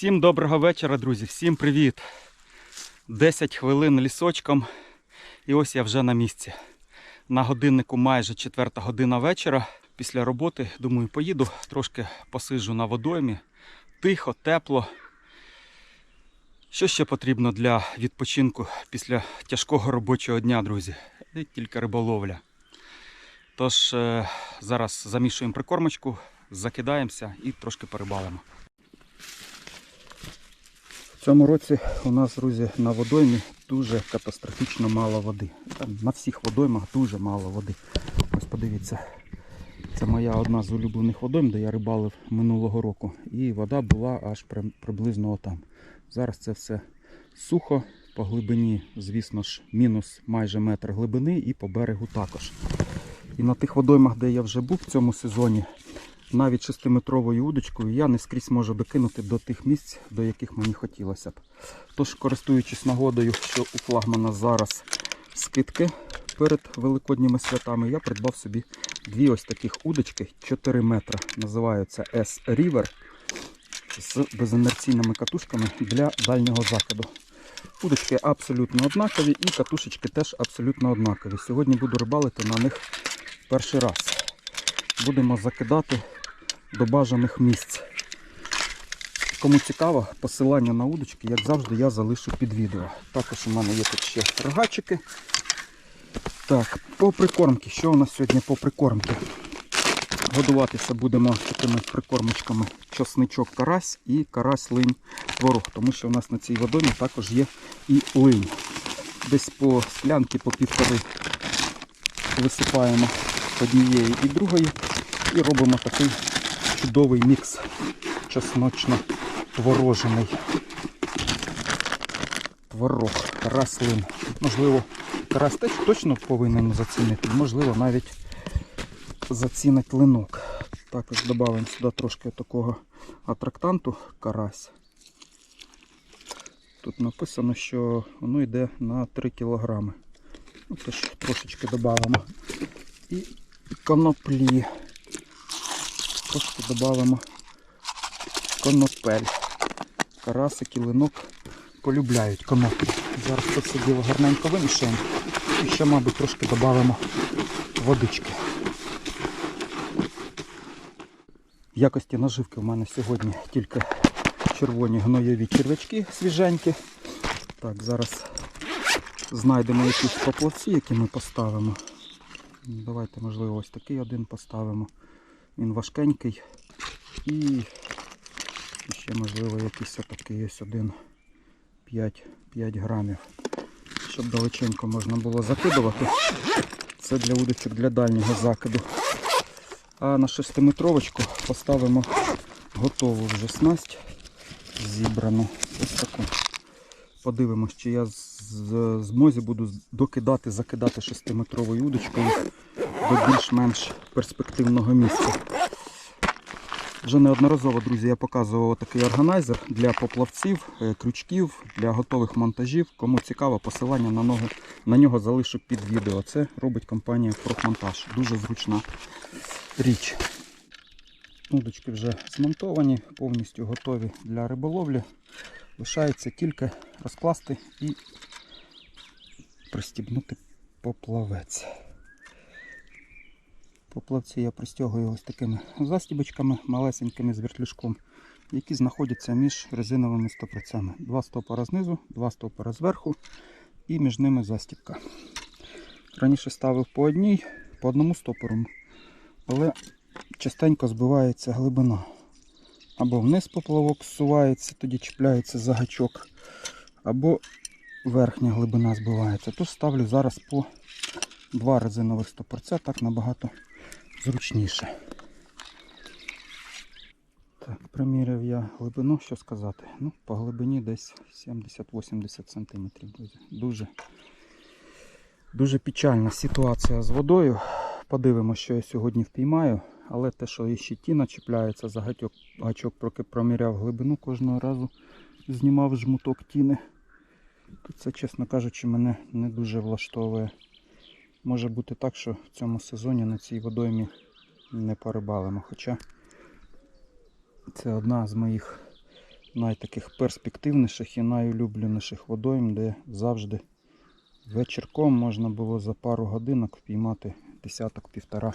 Всім доброго вечора, друзі, всім привіт. 10 хвилин лісочком. І ось я вже на місці. На годиннику майже 4 година вечора. Після роботи, думаю, поїду, трошки посиджу на водоймі. Тихо, тепло. Що ще потрібно для відпочинку після тяжкого робочого дня, друзі? І Тільки риболовля. Тож е, зараз замішуємо прикормочку, закидаємося і трошки перебалимо. Цьому році у нас, друзі, на водоймі дуже катастрофічно мало води. Там на всіх водоймах дуже мало води. Ось подивіться, це моя одна з улюблених водойм, де я рибалив минулого року. І вода була аж при- приблизно отам. Зараз це все сухо, по глибині, звісно ж, мінус майже метр глибини і по берегу також. І на тих водоймах, де я вже був в цьому сезоні, навіть 6-метровою удочкою я не скрізь можу докинути до тих місць, до яких мені хотілося б. Тож, користуючись нагодою, що у флагмана зараз скидки перед великодніми святами, я придбав собі дві ось таких удочки 4 метри. Називаються S-River з безінерційними катушками для дальнього закиду. Удочки абсолютно однакові і катушечки теж абсолютно однакові. Сьогодні буду рибалити на них перший раз. Будемо закидати до бажаних місць. Кому цікаво, посилання на удочки, як завжди, я залишу під відео. Також у мене є тут ще рогачики. Так, по прикормки. Що у нас сьогодні по прикормки? Годуватися будемо такими прикормочками чосничок карась і карась линь творог, тому що у нас на цій водомі також є і линь. Десь по склянки по півтори висипаємо однієї і другої і робимо такий чудовий мікс чесночно-творожений творог, карась лин. Можливо, карась теж точно повинен зацінити, можливо, навіть зацінить линок. Також додаємо сюди трошки такого атрактанту карась. Тут написано, що воно йде на 3 кілограми. Ну, тож трошечки додаємо. І коноплі. Трошки додаємо конопель. Карасик і линок полюбляють коноплі. Зараз це все діло гарненько вимішаємо. І ще, мабуть, трошки додамо водички. В якості наживки в мене сьогодні тільки червоні гноєві черв'ячки свіженькі. Так, зараз знайдемо якісь поплавці, які ми поставимо. Давайте, можливо, ось такий один поставимо. Він важкенький. І ще, можливо, якийсь отакий ось один 5, 5 грамів. Щоб далеченько можна було закидувати. Це для удочок для дальнього закиду. А на 6-метровочку поставимо готову вже снасть зібрану. Ось таку. Подивимось, чи я змозі буду докидати, закидати 6-метровою удочкою до більш-менш перспективного місця. Вже неодноразово, друзі, я показував такий органайзер для поплавців, е, крючків, для готових монтажів. Кому цікаво, посилання на нього, на нього залишу під відео. Це робить компанія Профмонтаж. Дуже зручна річ. Удочки вже змонтовані, повністю готові для риболовлі. Лишається тільки розкласти і пристібнути поплавець. Поплавці я пристягую ось такими застібочками, малесенькими з вертлюжком, які знаходяться між резиновими стопорцями. Два стопора знизу, два стопора зверху і між ними застібка. Раніше ставив по одній, по одному стопору, але частенько збивається глибина. Або вниз поплавок зсувається, тоді чіпляється за гачок, або верхня глибина збивається. Тож ставлю зараз по два резинових стопорця, так набагато зручніше. Так, приміряв я глибину, що сказати. Ну, по глибині десь 70-80 см. друзі. Дуже, дуже печальна ситуація з водою. Подивимося, що я сьогодні впіймаю. Але те, що і щетіна чіпляється за гачок, гачок проміряв глибину кожного разу, знімав жмуток тіни. То це, чесно кажучи, мене не дуже влаштовує. Може бути так, що в цьому сезоні на цій водоймі не порибалимо. Хоча це одна з моїх найтаких перспективніших і найулюбленіших водойм, де завжди вечірком можна було за пару годинок впіймати десяток півтора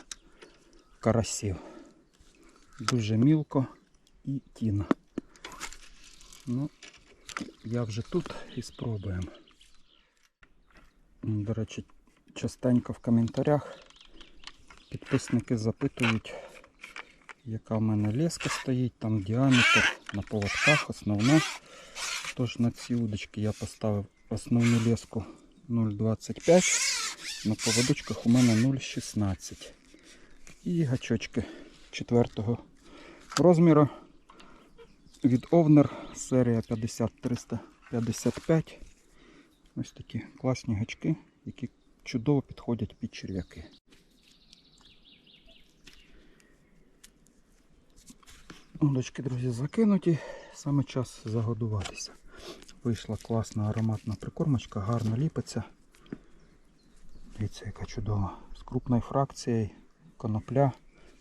карасів. Дуже мілко і тіно. Ну, я вже тут і спробуємо. До речі, частенько в коментарях підписники запитують, яка в мене леска стоїть, там діаметр на поводках основне. Тож на ці удочки я поставив основну леску 0,25, на поводочках у мене 0,16. І гачочки четвертого розміру від Овнер серія 50355. Ось такі класні гачки, які чудово підходять під черв'яки. Удочки, друзі, закинуті. Саме час загодуватися. Вийшла класна ароматна прикормочка, гарно ліпиться. Дивіться, яка чудова. З крупною фракцією, конопля,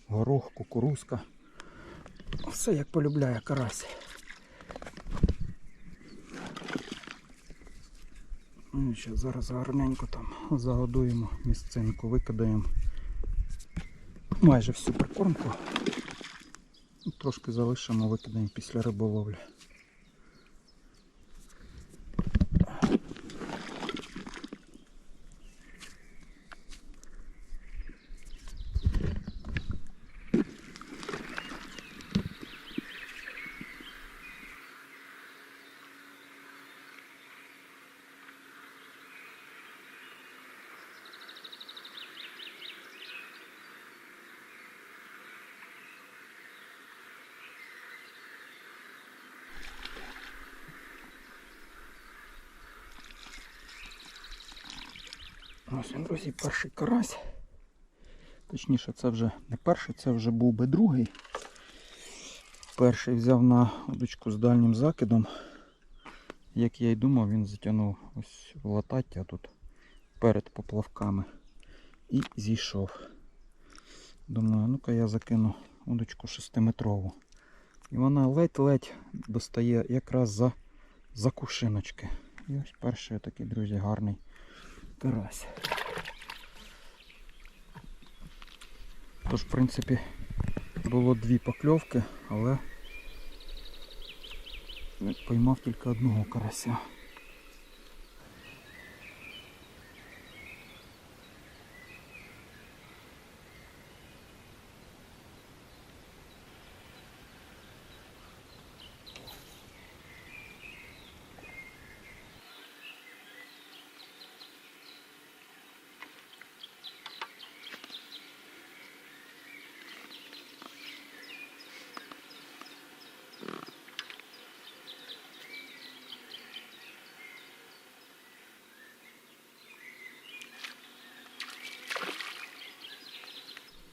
горох, кукурузка. Все як полюбляє карась. Ну, ще зараз гарненько там загодуємо місцинку, викидаємо майже всю прикормку. Трошки залишимо, викидаємо після риболовлі. Ось друзі, перший карась. Точніше, це вже не перший, це вже був би другий. Перший взяв на удочку з дальнім закидом. Як я й думав, він затягнув ось в латаття тут перед поплавками і зійшов. Думаю, ну-ка я закину удочку 6-метрову. І вона ледь-ледь достає якраз за, за кушиночки. І ось перший такий, друзі, гарний карась. Тож, в принципі, було дві покльовки, але поймав тільки одного карася.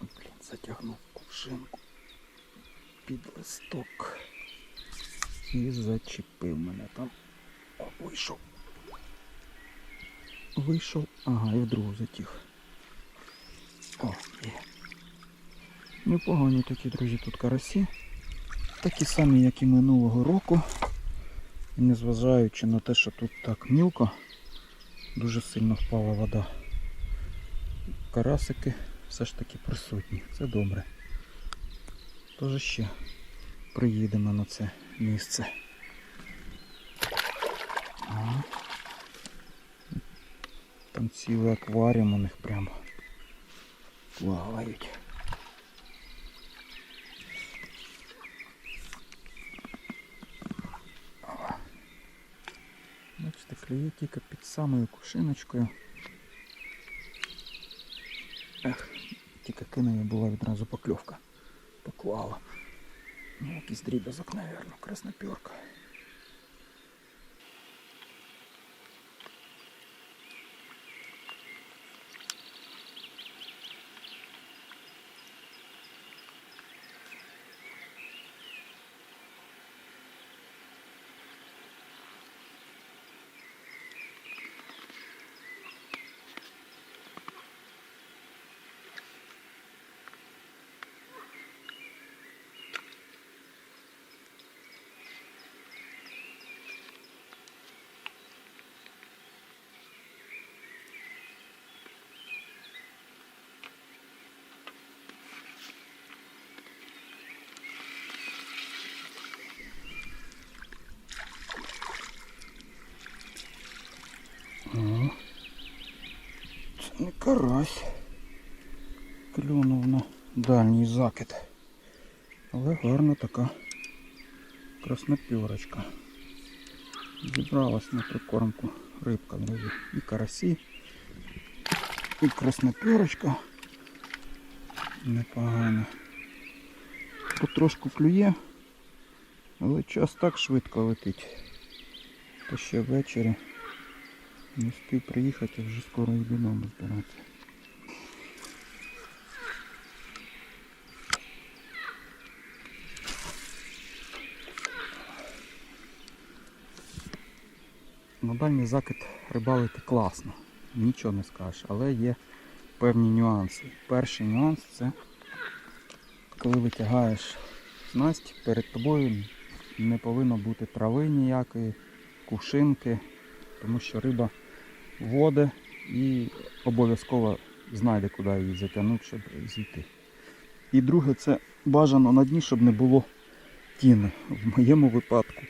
Блін, затягнув кувшинку під листок і зачепив мене там. Вийшов. Вийшов, ага, в другу затіг. О, є. Непогані такі, друзі, тут карасі. Такі самі, як і минулого року. І незважаючи на те, що тут так мілко, дуже сильно впала вода. Карасики все ж таки присутні. Це добре. Тож ще приїдемо на це місце. Ага. Там цілий акваріум у них прямо плавають. О. Бачите, клює тільки під самою кушиночкою. Ех, тільки кинув і була відразу покльовка. Поклала. Ну, якийсь дріб'язок, напевно, краснопірка. Карась. Клюнув на дальній закид. Але гарна така краснопірочка. Зібралась на прикормку рибка, друзі. І карасі, і краснопірочка. Непогано. Потрошку клює, але час так швидко летить. То ще ввечері не встиг приїхати, а вже скоро і додому збиратися. На дальній закид рибалити класно, нічого не скажеш, але є певні нюанси. Перший нюанс це коли витягаєш снасть, перед тобою не повинно бути трави ніякої, кувшинки, тому що риба воде і обов'язково знайде, куди її затягнути, щоб зійти. І друге, це бажано на дні, щоб не було тіни. В моєму випадку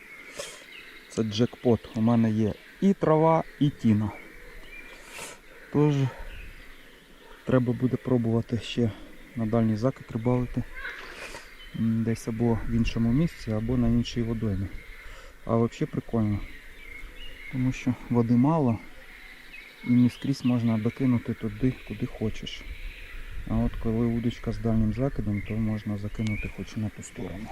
це джекпот. У мене є і трава, і тіна. Тож треба буде пробувати ще на дальній закид рибалити десь або в іншому місці, або на іншій водоймі. А взагалі прикольно. Тому що води мало і не скрізь можна докинути туди, куди хочеш. А от коли удочка з дальнім закидом, то можна закинути хоч на ту сторону.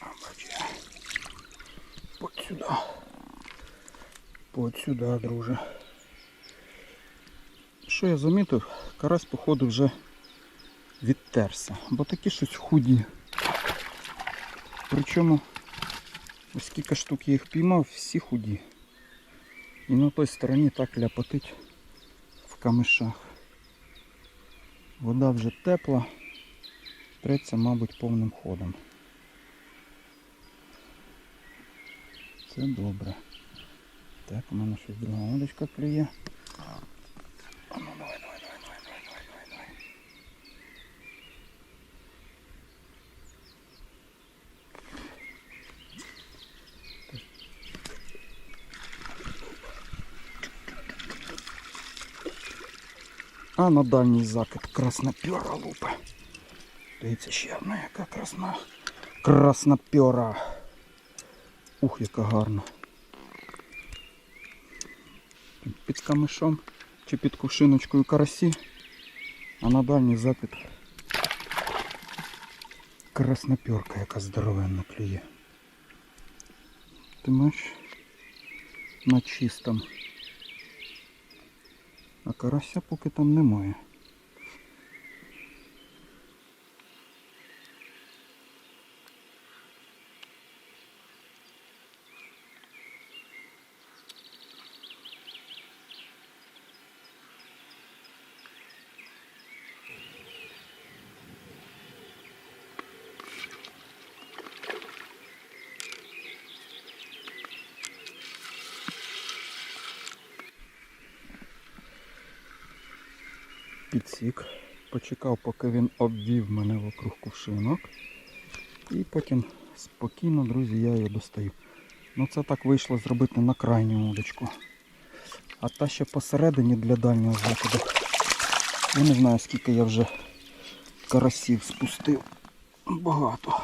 А, бачу. От сюди. От сюди, друже. Що я замітив? Карась, походу, вже відтерся. Бо такі щось худі. Причому ось скільки штук я їх піймав, всі худі. І на той стороні так ляпотить в камишах. Вода вже тепла, треться, мабуть, повним ходом. Це добре. Так, у мене щось друга удочка клює. А ну давай, давай, давай, давай, давай, давай, давай, давай. А на дальній закид краснопера лупа. Дивіться ще одна яка красна. Краснопера. Ух, яка гарна. Під камишом чи під кувшиночкою карасі, а на дальній запит красноперка, яка здоровенна клює. Ти маєш на чистом. А карася поки там немає. Підсік, почекав, поки він обвів мене вокруг кувшинок. І потім спокійно, друзі, я його достаю. Ну це так вийшло зробити на крайню удочку. А та ще посередині для дальнього закиду. Я не знаю скільки я вже карасів спустив. Багато.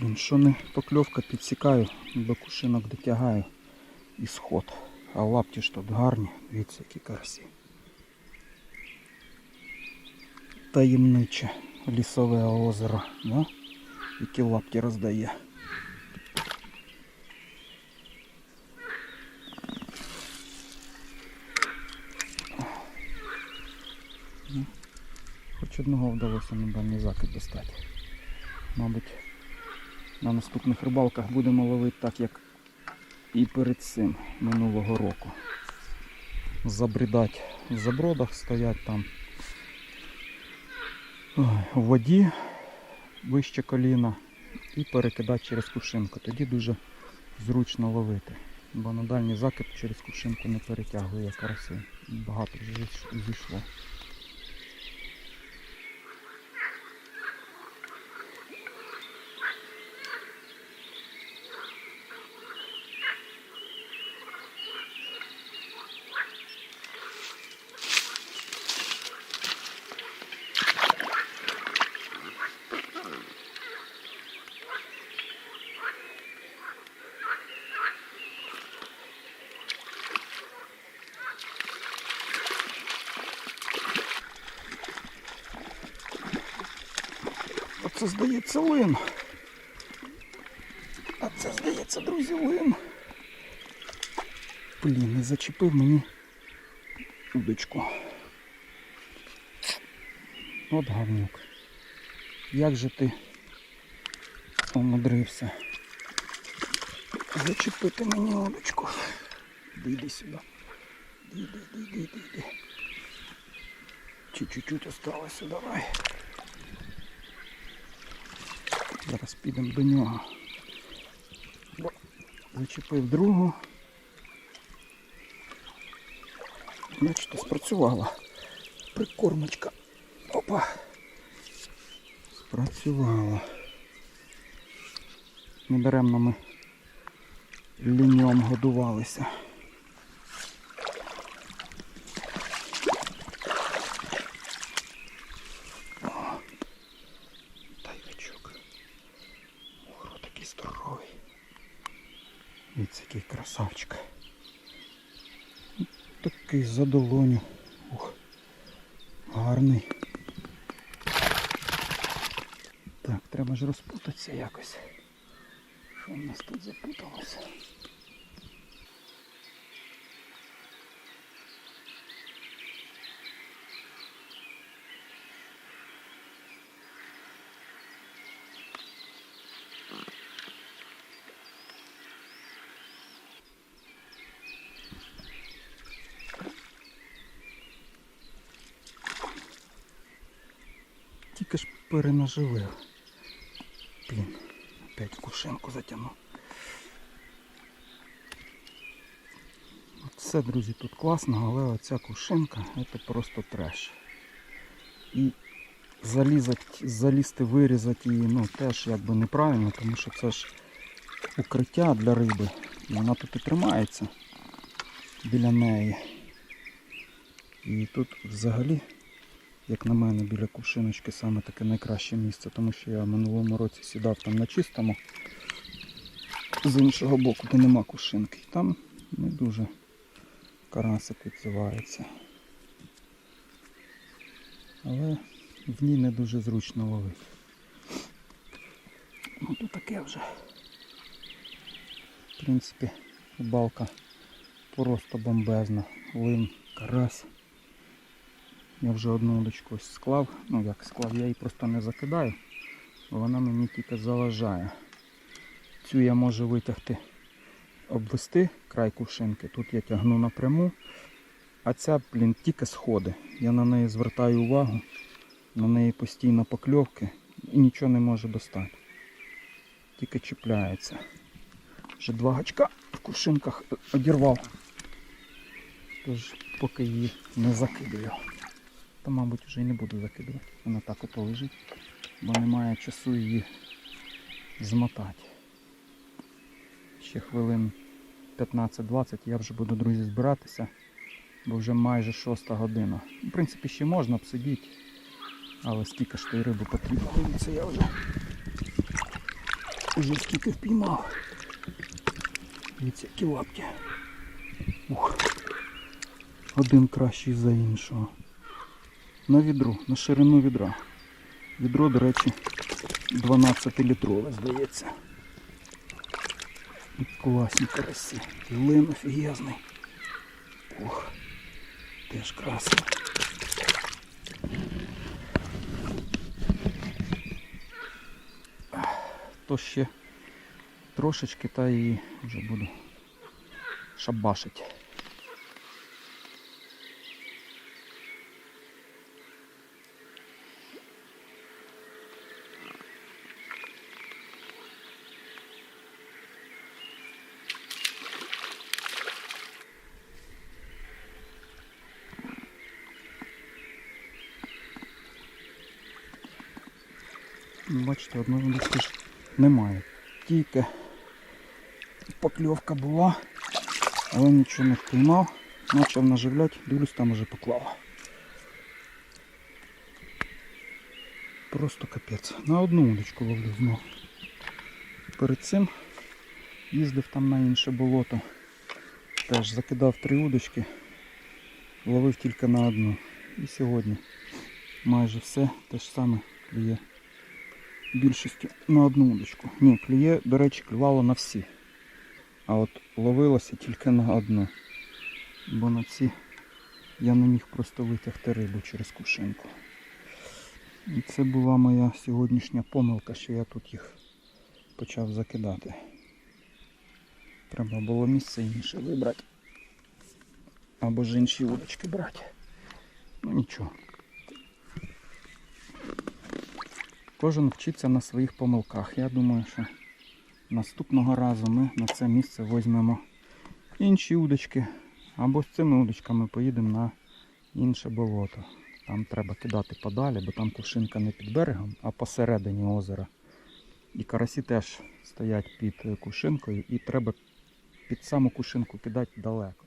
Блін, що не покльовка підсікаю, до кушинок дотягаю і сход. А лапті ж тут гарні, дивіться, які карасі. таємниче лісове озеро, да? які лапки роздає. Ну, хоч одного вдалося на дальній закид достати. Мабуть, на наступних рибалках будемо ловити так, як і перед цим минулого року. Забрідать в забродах стоять там у воді вище коліна і перекидати через кувшинку. Тоді дуже зручно ловити. Бо на дальній закид через кувшинку не перетягує караси. Багато вже зійшло. Це здається лин. А це здається, друзі, лин. Блін, не зачепив мені удочку. От гавнюк. Як же ти умудрився зачепити мені удочку? Іди, йди сюди. Іди, іди. Чи чуть-чуть осталося, давай. Зараз підемо до нього. Зачепив другу. Бачите, спрацювала. Прикормочка. Опа. Спрацювала. Недаремно ми ліньом годувалися. О, Тайвичок. Ого, такий здоровий. Дивіться, який красавчик. Такий за долоню. Ух, гарний. Так, треба ж розпутатися якось. Що в нас тут запуталося? Тільки ж перенаживив. Блін, опять кушинку затягнув. Все, друзі, тут класно, але оця кушинка це просто треш. І залізати, залізти, вирізати її, ну теж якби неправильно, тому що це ж укриття для риби. І вона тут і тримається біля неї. І тут взагалі як на мене, біля кувшиночки саме таке найкраще місце, тому що я в минулому році сідав там на чистому з іншого боку, де нема кувшинки. Там не дуже карасик відзивається. Але в ній не дуже зручно ловити. Ну то таке вже. В принципі, рибалка просто бомбезна. Лин, карась. Я вже одну удочку склав. Ну як склав, я її просто не закидаю, вона мені тільки заважає. Цю я можу витягти, обвести край кувшинки. Тут я тягну напряму, а ця, блін, тільки сходи. Я на неї звертаю увагу, на неї постійно покльовки і нічого не може достати. Тільки чіпляється. Вже два гачка в кувшинках одірвав. Тож поки її не закидаю. Та, мабуть, вже й не буду закидувати. Вона так ото лежить, бо немає часу її змотати. Ще хвилин 15-20 я вже буду, друзі, збиратися, бо вже майже 6 година. В принципі, ще можна б сидіти, але скільки ж тої риби потрібно. Дивіться, я вже вже скільки впіймав. Дивіться, які лапки. Ух. Один кращий за іншого на відро, на ширину відра. Відро, до речі, 12-літрове, здається. Класні карасі. Лин офігезний. Ох, теж красно. То ще трошечки та і вже буду шабашить. Бачите, одного десь ж немає. Тільки покльовка була, але нічого не впіймав. Почав наживляти, дивлюсь, там уже поклала. Просто капець. На одну удочку ловлю знов. Перед цим їздив там на інше болото. Теж закидав три удочки, ловив тільки на одну. І сьогодні майже все те ж саме клює більшістю на одну удочку. Ні, клює, до речі, клювало на всі. А от ловилося тільки на одну. Бо на ці я не міг просто витягти рибу через кушинку. І це була моя сьогоднішня помилка, що я тут їх почав закидати. Треба було місце інше вибрати. Або ж інші удочки брати. Ну нічого. Кожен вчиться на своїх помилках. Я думаю, що наступного разу ми на це місце візьмемо інші удочки. Або з цими удочками поїдемо на інше болото. Там треба кидати подалі, бо там кувшинка не під берегом, а посередині озера. І карасі теж стоять під е, кувшинкою і треба під саму кувшинку кидати далеко.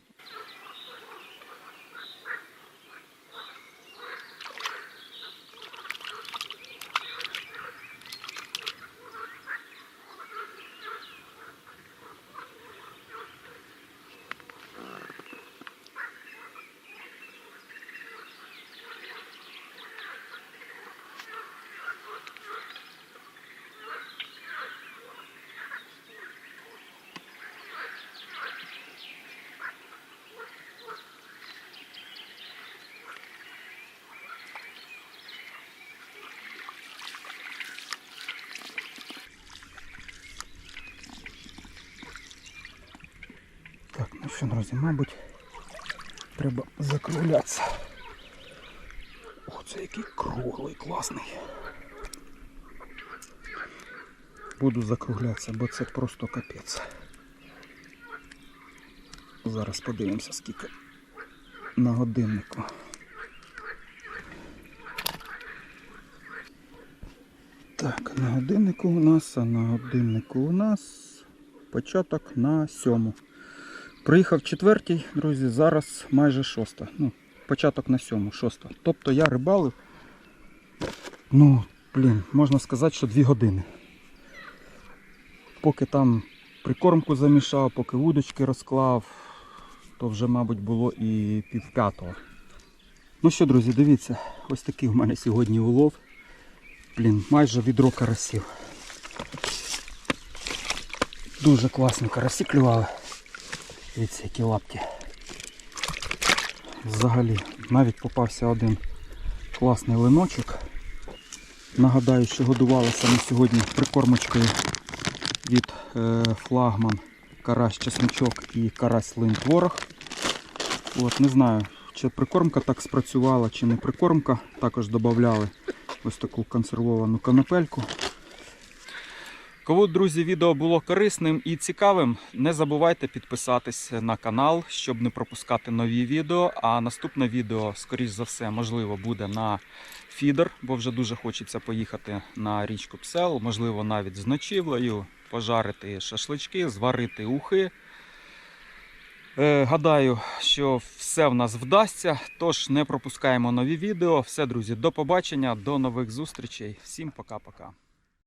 Так, ну що, друзі, мабуть, треба закруглятися. Ох, це який круглий, класний. Буду закруглятися, бо це просто капець. Зараз подивимося, скільки на годиннику. Так, на годиннику у нас, а на годиннику у нас початок на сьому. Приїхав четвертій, друзі, зараз майже шоста. Ну, початок на сьому, шоста. Тобто я рибалив, ну, блін, можна сказати, що дві години. Поки там прикормку замішав, поки вудочки розклав, то вже, мабуть, було і пів п'ятого. Ну що, друзі, дивіться, ось такий в мене сьогодні улов. Блін, майже відро карасів. Дуже класні карасі клювали. Дивіться, які лапки. Взагалі, навіть попався один класний линочок. Нагадаю, що годувалися ми сьогодні прикормочкою від е, флагман карась чесничок і карась лин творог. От, не знаю, чи прикормка так спрацювала, чи не прикормка. Також додавали ось таку консервовану канапельку. Кому, друзі, відео було корисним і цікавим, не забувайте підписатись на канал, щоб не пропускати нові відео. А наступне відео, скоріш за все, можливо, буде на фідер, бо вже дуже хочеться поїхати на річку Псел, можливо, навіть з ночівлею, пожарити шашлички, зварити ухи. Е, гадаю, що все в нас вдасться, тож не пропускаємо нові відео. Все, друзі, до побачення, до нових зустрічей. Всім пока-пока.